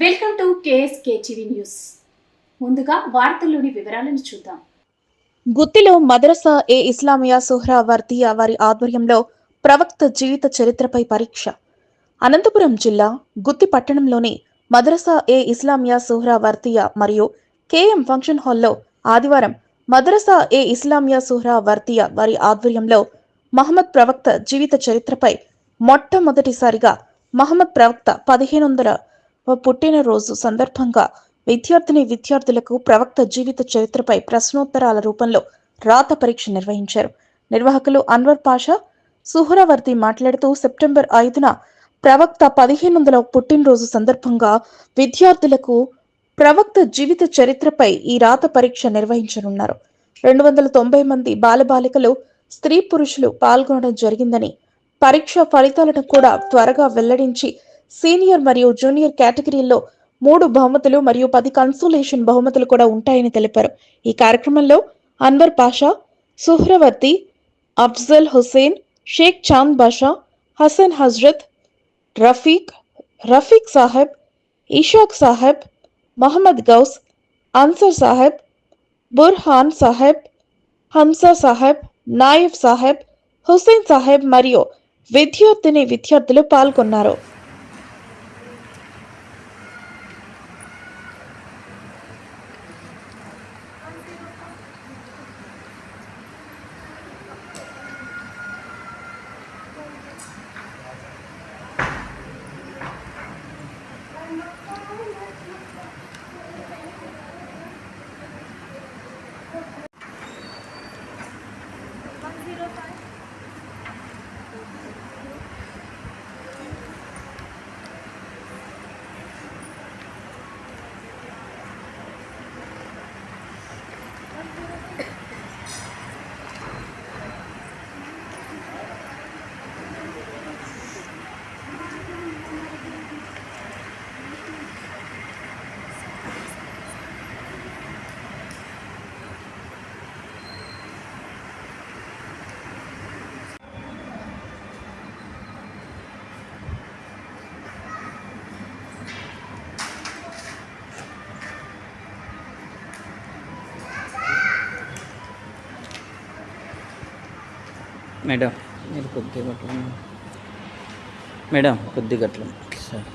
Welcome to KSK TV news. ముందుగా వార్తల్లోని వివరాలను చూద్దాం. గుత్తిలో మదరసా ఏ ఇస్లామియా సుహ్రా వర్దియా వారి ఆధ్వర్యంలో ప్రవక్త జీవిత చరిత్రపై పరీక్ష. అనంతపురం జిల్లా గుత్తి పట్టణంలోని మదరసా ఏ ఇస్లామియా సుహ్రా వర్తియా మరియు కేఎం ఫంక్షన్ హాల్లో ఆదివారం మదరసా ఏ ఇస్లామియా సుహ్రా వర్తియా వారి ఆధ్వర్యంలో మహమ్మద్ ప్రవక్త జీవిత చరిత్రపై మొట్టమొదటిసారిగా మహమ్మద్ ప్రవక్త పదిహేను వందల పుట్టినరోజు సందర్భంగా విద్యార్థిని విద్యార్థులకు ప్రవక్త జీవిత చరిత్రపై ప్రశ్నోత్తరాల రూపంలో రాత పరీక్ష నిర్వహించారు. నిర్వాహకులు అన్వర్ పాషా సుహరవర్తి మాట్లాడుతూ సెప్టెంబర్ ఐదున ప్రవక్త పదిహేను వందల పుట్టినరోజు సందర్భంగా విద్యార్థులకు ప్రవక్త జీవిత చరిత్రపై ఈ రాత పరీక్ష నిర్వహించనున్నారు. రెండు వందల తొంభై మంది బాలబాలికలు స్త్రీ పురుషులు పాల్గొనడం జరిగిందని పరీక్ష ఫలితాలను కూడా త్వరగా వెల్లడించి సీనియర్ మరియు జూనియర్ కేటగిరీల్లో మూడు బహుమతులు మరియు పది కన్సోలేషన్ బహుమతులు కూడా ఉంటాయని తెలిపారు. ఈ కార్యక్రమంలో అన్వర్ పాషా సుహ్రవర్తి అఫ్జల్ హుసేన్ షేక్ చాంద్ బాషా హసన్ హజ్రత్ రఫీక్ రఫీక్ సాహెబ్ ఇషాక్ సాహెబ్ మహమ్మద్ గౌస్ అన్సర్ సాహెబ్ బుర్హాన్ సాహెబ్ హంసా సాహెబ్ నాయబ్ సాహెబ్ హుసేన్ సాహెబ్ మరియు విద్యార్థిని విద్యార్థులు పాల్గొన్నారు. మేడం మీరు కొద్దిగా మేడం కొద్దిగా అట్లా సార్.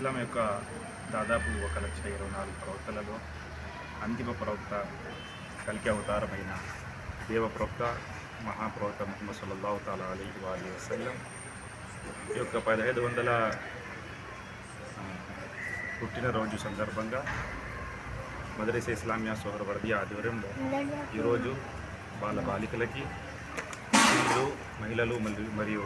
ఇస్లాం యొక్క దాదాపు ఒక లక్ష ఇరవై నాలుగు ప్రవక్తలలో అంతిమ ప్రవక్త కలికి అవతారమైన దేవ ప్రవక్త మహాప్రవక్త ముహమ్మద్ సల్లల్లాహు తాలా అలీ వాలి వసల్లం ఈ యొక్క పదహైదు వందల పుట్టినరోజు సందర్భంగా మదరస ఇస్లామియా సోహరవర్ది ఆధ్వర్యంలో ఈరోజు బాల బాలికలకి స్త్రీలు మహిళలు మరియు- మరియు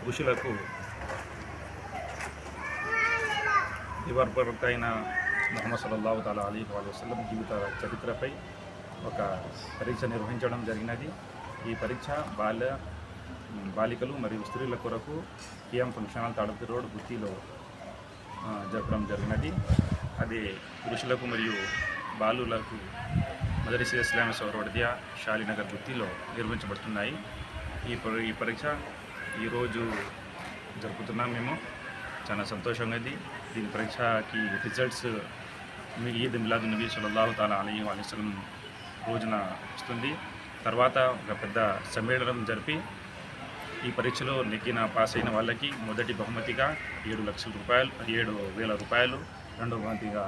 పురుషులకు దివర్భర్త అయిన మొహమ్మద్ సల్లల్లాహు తాలా అలీ వసల్లం జీవిత చరిత్రపై ఒక పరీక్ష నిర్వహించడం జరిగినది. ఈ పరీక్ష బాల్య బాలికలు మరియు స్త్రీల కొరకు PM function hall Tadpatri road గుత్తిలో జరపడం జరిగినది. అది పురుషులకు మరియు బాలులకు మదరిసి ఇస్లాం సౌరవడియ షాలినగర్ గుత్తిలో నిర్వహించబడుతున్నాయి ఈ ఈ పరీక్ష ఈరోజు జరుపుతున్నాం మేము. చాలా సంతోషంగా ఉంది. దీని పరీక్షకి రిజల్ట్స్ మీ ఈద్ మిలాద్ నబీ సల్లల్లాహు తాలా అలీ అలీస్లం రోజున వస్తుంది. తర్వాత ఒక పెద్ద సమ్మేళనం జరిపి ఈ పరీక్షలో నెగ్గిన పాస్ అయిన వాళ్ళకి మొదటి బహుమతిగా ఏడు లక్షల రూపాయలు ఏడు వేల రూపాయలు రెండవ బహుమతిగా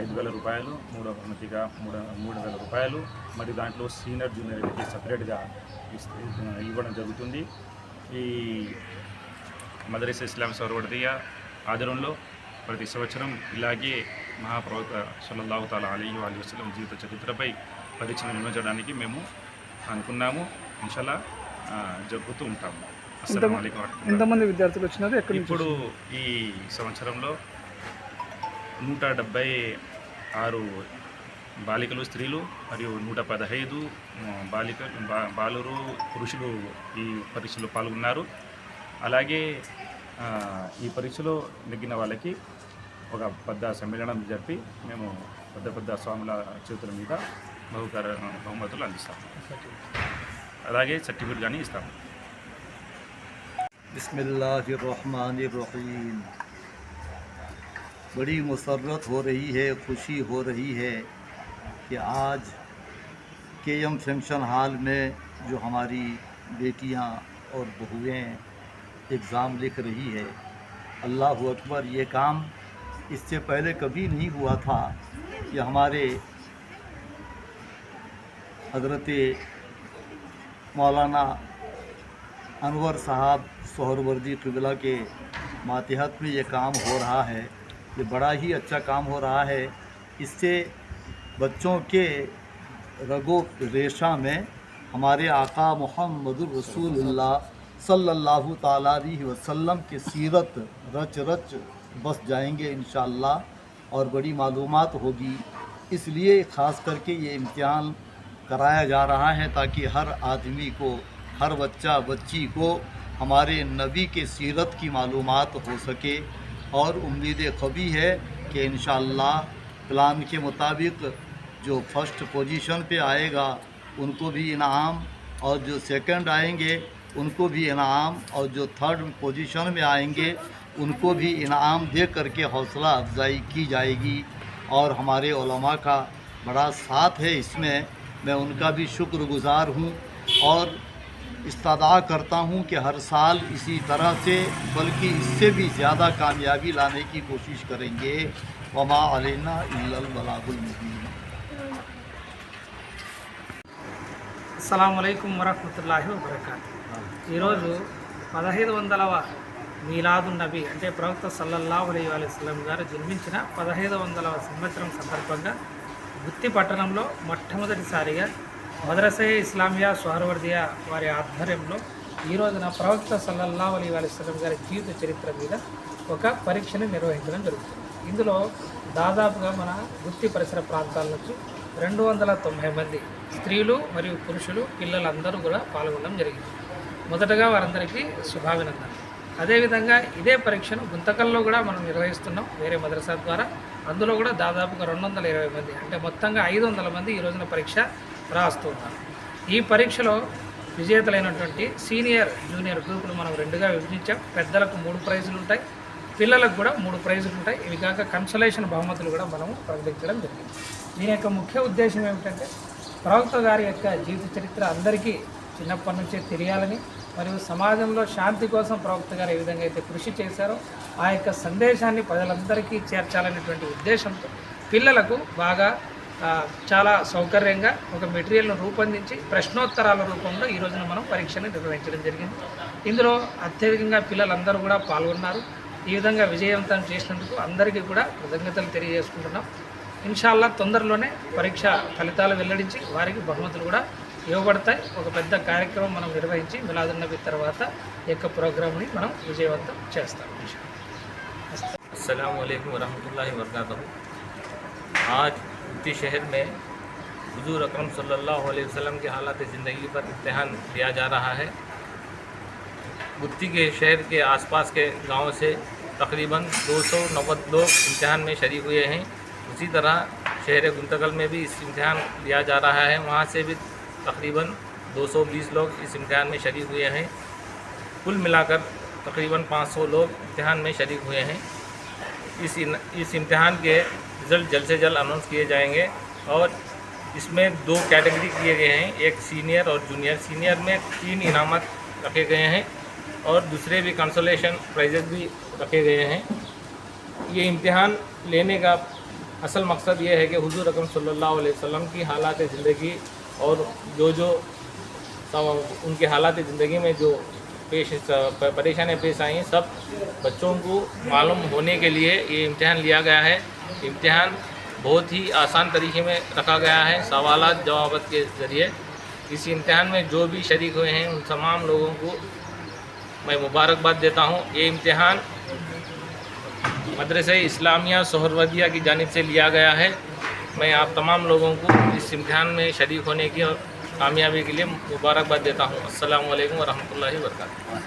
ఐదు వేల రూపాయలు మూడవ బహుమతిగా మూడు మూడు వేల రూపాయలు. మరి దాంట్లో సీనియర్ జూనియర్కి సపరేట్గా ఇవ్వడం జరుగుతుంది. ఈ మదరస ఇస్లాం సౌరవర్దీయ ఆధ్వర్యంలో ప్రతి సంవత్సరం ఇలాగే మహాప్రవక్త సల్లల్లాహు తాలా అలీ అలీ వసలం జీవిత చరిత్రపై పరీక్షను నిర్వహించడానికి మేము అనుకున్నాము. ఇన్షాల్లా ఆ, జరుపుతూ ఉంటాము. ఎంతమంది విద్యార్థులు వచ్చినారు ఇప్పుడు ఈ సంవత్సరంలో నూట డెబ్బై ఆరు బాలికలు స్త్రీలు మరియు నూట పదహైదు బాలిక బా- బాలురు పురుషులు ఈ పరీక్షలో పాల్గొన్నారు. అలాగే ఆ, ఈ పరీక్షలో నెగ్గిన వాళ్ళకి ఒక పెద్ద సమ్మేళనం జరిపి మేము పెద్ద పెద్ద స్వాముల చేతుల మీద బహుకర బహుమతులు అందిస్తాము అలాగే సర్టిఫికేట్ కానీ ఇస్తాము बिस्मिल्लाहिर्रहमानिर्रहीम बड़ी मसरत हो रही है खुशी हो रही है कि आज के एम फंक्शन हॉल में जो हमारी बेटियां और बहुएं एग्ज़ाम लिख रही है। अल्लाह अकबर, ये काम इससे पहले कभी नहीं हुआ था कि हमारे हज़रत मौलाना अनवर साहब सोहरवर्दी किबला के मातहत में ये काम हो रहा है। ये बड़ा ही अच्छा काम हो रहा है। इससे बच्चों के रगो रेशा में हमारे आका मोहम्मद रसूलुल्लाह सल्लल्लाहु अलैहि वसल्लम के सीरत रच रच बस जाएँगे इन और बड़ी मालूम होगी। इसलिए ख़ास करके ये इम्तिहान कराया जा रहा है ताकि हर आदमी को, हर बच्चा, बच्ची को हमारे नबी के सीरत की मालूम हो सके। और उम्मीद कभी है कि इन प्लान के मुताबिक जो फ़र्स्ट पोजीशन पे आएगा, उनको भी इनाम, और जो सेकंड आएँगे उनको भी इनाम और जो थर्ड पोजीशन में आएँगे, उनको भी इनाम दे करके हौसला अफजाई की जाएगी। और हमारे उलमा का बड़ा साथ है इसमें। मैं उनका भी शुक्रगुजार हूँ और इस्तदा करता हूँ कि हर साल इसी तरह से, बल्कि इससे भी ज़्यादा कामयाबी लाने की कोशिश करेंगे। वमा अलैना इल्लल बलागुल मुबीन। అస్సలం అయికం వరహమతుల్లాహి వబర్కాత్. ఈరోజు పదహైదు వందలవ మీలాదు నబీ అంటే ప్రవక్త సల్లల్లాహు అలీ వసలం గారు జన్మించిన పదహైదు వందలవ సంవత్సరం సందర్భంగా గుత్తి పట్టణంలో మొట్టమొదటిసారిగా మదరసే ఇస్లామియా సోహర్వర్దియా వారి ఆధ్వర్యంలో ఈ రోజున ప్రవక్త సల్లల్లాహు అలీ వసలం గారి జీవిత చరిత్ర మీద ఒక పరీక్షను నిర్వహించడం జరుగుతుంది. ఇందులో దాదాపుగా మన గుత్తి పరిసర ప్రాంతాల నుంచి రెండు వందల తొంభై మంది స్త్రీలు మరియు పురుషులు పిల్లలందరూ కూడా పాల్గొనడం జరిగింది. మొదటగా వారందరికీ శుభాభినందనలు. అదేవిధంగా ఇదే పరీక్షను గుంతకల్లో కూడా మనం నిర్వహిస్తున్నాం వేరే మదరసా ద్వారా. అందులో కూడా దాదాపుగా రెండు వందల ఇరవై మంది అంటే మొత్తంగా ఐదు వందల మంది ఈ రోజున పరీక్ష రాస్తున్నారు ఈ పరీక్షలో విజేతలైనటువంటి సీనియర్ జూనియర్ గ్రూపులు మనం రెండుగా విభజించాం. పెద్దలకు మూడు ప్రైజులు ఉంటాయి పిల్లలకు కూడా మూడు ప్రైజులు ఉంటాయి. ఇవి కాక కన్సలేషన్ బహుమతులు కూడా మనము ప్రకటించడం జరిగింది. దీని యొక్క ముఖ్య ఉద్దేశం ఏమిటంటే ప్రవక్త గారి యొక్క జీవిత చరిత్ర అందరికీ చిన్నప్పటి నుంచే తెలియాలని మరియు సమాజంలో శాంతి కోసం ప్రవక్త గారు ఏ విధంగా అయితే కృషి చేశారో ఆ యొక్క సందేశాన్ని ప్రజలందరికీ చేర్చాలనేటువంటి ఉద్దేశంతో పిల్లలకు బాగా చాలా సౌకర్యంగా ఒక మెటీరియల్ను రూపొందించి ప్రశ్నోత్తరాల రూపంలో ఈ రోజున మనం పరీక్షను నిర్వహించడం జరిగింది. ఇందులో అత్యధికంగా పిల్లలందరూ కూడా పాల్గొన్నారు. ఈ విధంగా విజయవంతం చేసినందుకు అందరికీ కూడా కృతజ్ఞతలు తెలియజేసుకుంటున్నాం ఇన్షాల్లా తొందరలోనే పరీక్ష ఫలితాలు వెల్లడించి వారికి బహుమతులు కూడా ఇవ్వబడతాయి ఒక పెద్ద కార్యక్రమం మనం నిర్వహించి మిలాదున్నబి తర్వాత ఈ యొక్క ప్రోగ్రామ్ని మనం విజయవంతం చేస్తాం ఇన్షాల్లా अस्सलाम वालेकुम वरहमतुल्लाहि वबरकातुहू आज उटी शहर में हुजूर अकरम सल्लल्लाहु अलैहि वसल्लम की हालत ज़िंदगी पर इम्तहान लिया जा रहा है गुत्ती के शहर के आसपास के गाँव से तकरीबन दो सौ लोग इम्तहान में शरीक हुए हैं। उसी तरह शहर गुंतकल में भी इस इम्तहान लिया जा रहा है। वहाँ से भी तकरीबन 220 लोग इस इम्तहान में शरीक हुए हैं। कुल मिलाकर तकरीबन 500 लोग इम्तहान में शरीक हुए हैं। इस इन, इस इम्तहान के रिज़ल्ट जल्द से जल्द अनाउंस किए जाएँगे और इसमें दो कैटेगरी किए गए हैं। एक सीनियर और जूनियर। सीनियर में तीन इनामत रखे गए हैं। और दूसरे भी कंसोलेशन प्राइजेज भी रखे गए हैं। ये इम्तहान लेने का असल मकसद ये है कि हुजूर अकरम सल्लल्लाहु अलैहि वसल्लम की हालात ज़िंदगी और जो जो उनके हालात ज़िंदगी में जो पेश परेशानियाँ पेश आई हैं सब बच्चों को मालूम होने के लिए ये इम्तहान लिया गया है। इम्तहान बहुत ही आसान तरीके में रखा गया है सवालात जवाब के ज़रिए। इस इम्तिहान में जो भी शरीक हुए हैं, उन तमाम लोगों को मैं मुबारकबाद देता हूँ। ये इम्तहान मदरसे इस्लामिया सोहरवदिया की जानब से लिया गया है। मैं आप तमाम लोगों को इस इम्तहान में शरीक होने की और कामयाबी के लिए मुबारकबाद देता हूँ। असल वरहमल वबरकातुहू।